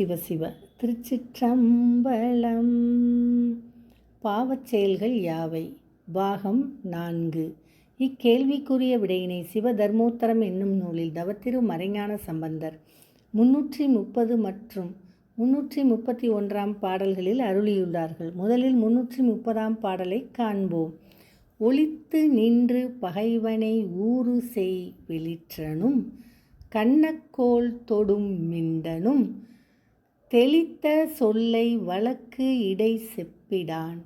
சிவ சிவ திருச்சிற்றம்பலம். பாவச் செயல்கள் யாவை? பாகம் நான்கு. இக்கேள்விக்குரிய விடையினை சிவதர்மோத்தரம் என்னும் நூலில் தவத்திரு மறைஞான சம்பந்தர் முன்னூற்றி முப்பது மற்றும் முன்னூற்றி முப்பத்தி ஒன்றாம் பாடல்களில் அருளியுள்ளார்கள். முதலில் முன்னூற்றி முப்பதாம் பாடலை காண்போம். ஒளித்து நின்று பகைவனை ஊறு செய் வெளிற்றனும் கண்ணக்கோல் தொடும் மிண்டனும் தெளித்த சொல்லை வழக்கு இடை செப்பிடான்.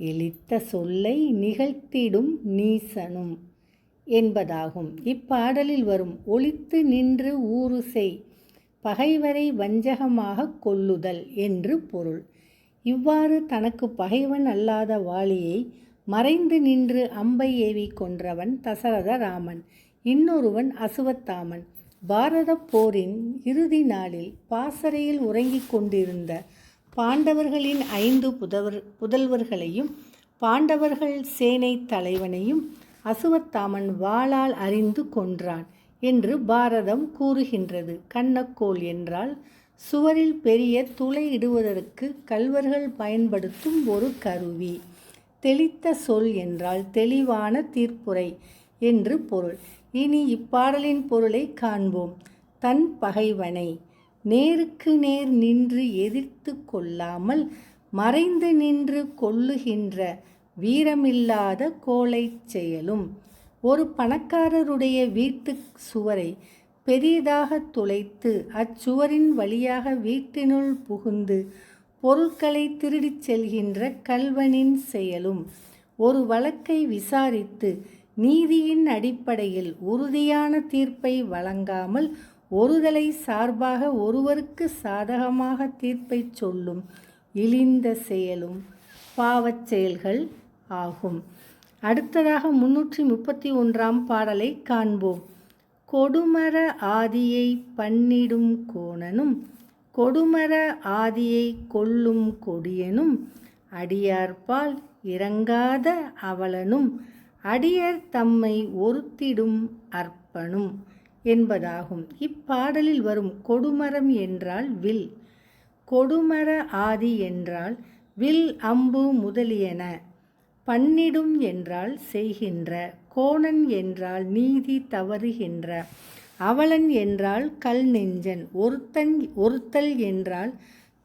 எளித்த சொல்லை நிகழ்த்திடும் நீசனும் என்பதாகும். இப்பாடலில் வரும் ஒளித்து நின்று ஊறு செய் பகைவரை வஞ்சகமாக கொள்ளுதல் என்று பொருள். இவ்வாறு தனக்கு பகைவன் அல்லாத வாளியை மறைந்து நின்று அம்பை ஏவி கொன்றவன் தசரத ராமன் இன்னொருவன் அசுவத்தாமன். பாரத போரின் இறுதி நாளில் பாசறையில் உறங்கிக் கொண்டிருந்த பாண்டவர்களின் ஐந்து புதவர் புதல்வர்களையும் பாண்டவர்கள் சேனை தலைவனையும் அசுவத்தாமன் வாளால் அறிந்து கொன்றான் என்று பாரதம் கூறுகின்றது. கண்ணக்கோல் என்றால் சுவரில் பெரிய துளை இடுவதற்கு கல்வர்கள் பயன்படுத்தும் ஒரு கருவி. தெளித்த சொல் என்றால் தெளிவான தீர்ப்புரை. என்று பொருள். இனி இப்பாடலின் பொருளை காண்போம். தன் பகைவனை நேருக்கு நேர் நின்று எதிர்த்து கொள்ளாமல் மறைந்து நின்று கொள்ளுகின்ற வீரமில்லாத கோலை செயலும். ஒரு பணக்காரருடைய வீட்டு சுவரை பெரியதாக துளைத்து அச்சுவரின் வழியாக வீட்டினுள் புகுந்து பொருட்களை திருடிச் செல்கின்ற கல்வனின் செயலும். ஒரு வழக்கை விசாரித்து நீதியின் அடிப்படையில் உறுதியான தீர்ப்பை வழங்காமல் ஒருதலை சார்பாக ஒருவருக்கு சாதகமாக தீர்ப்பை சொல்லும் இழிந்த செயலும் பாவச் செயல்கள் ஆகும். அடுத்ததாக முன்னூற்றி முப்பத்தி ஒன்றாம் பாடலை காண்போம். கொடுமர ஆதியை பண்ணிடும் கோணனும் கொடுமர ஆதியை கொல்லும் கொடியனும் அடியார்பால் இறங்காத அவலனும் அடியர் தம்மை ஒருத்திடும் அர்ப்பனும் என்பதாகும். இப்பாடலில் வரும் கொடுமரம் என்றால் வில் கொடுமர ஆதி என்றால் வில் அம்பு முதலியன பண்ணிடும் என்றால் செய்கின்ற கோணன் என்றால் நீதி தவறுகின்ற அவளன் என்றால் கல் நெஞ்சன் ஒருத்தன் ஒருத்தல் என்றால்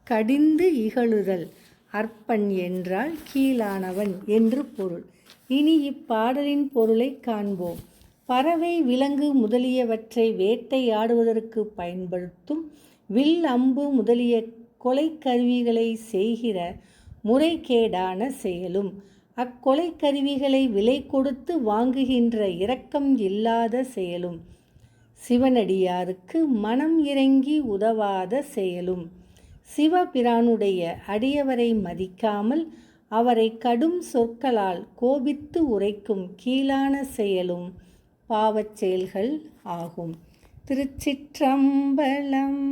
கடிந்து இகழுதல் அற்பன் என்றால் கீழானவன் என்று பொருள். இனி இப்பாடலின் பொருளை காண்போம். பறவை விலங்கு முதலியவற்றை வேட்டையாடுவதற்கு பயன்படுத்தும் வில் அம்பு முதலிய கொலை கருவிகளை செய்கிற முறைகேடான செயலும். அக்கொலை கருவிகளை விலை கொடுத்து வாங்குகின்ற இரக்கம் இல்லாத செயலும். சிவனடியாருக்கு மனம் இறங்கி உதவாத செயலும். சிவபிரானுடைய அடியவரை மதிக்காமல் அவரை கடும் சொற்களால் கோபித்து உரைக்கும் கீழான செயலும் பாவச் செயல்கள் ஆகும். திருச்சிற்றம்பலம்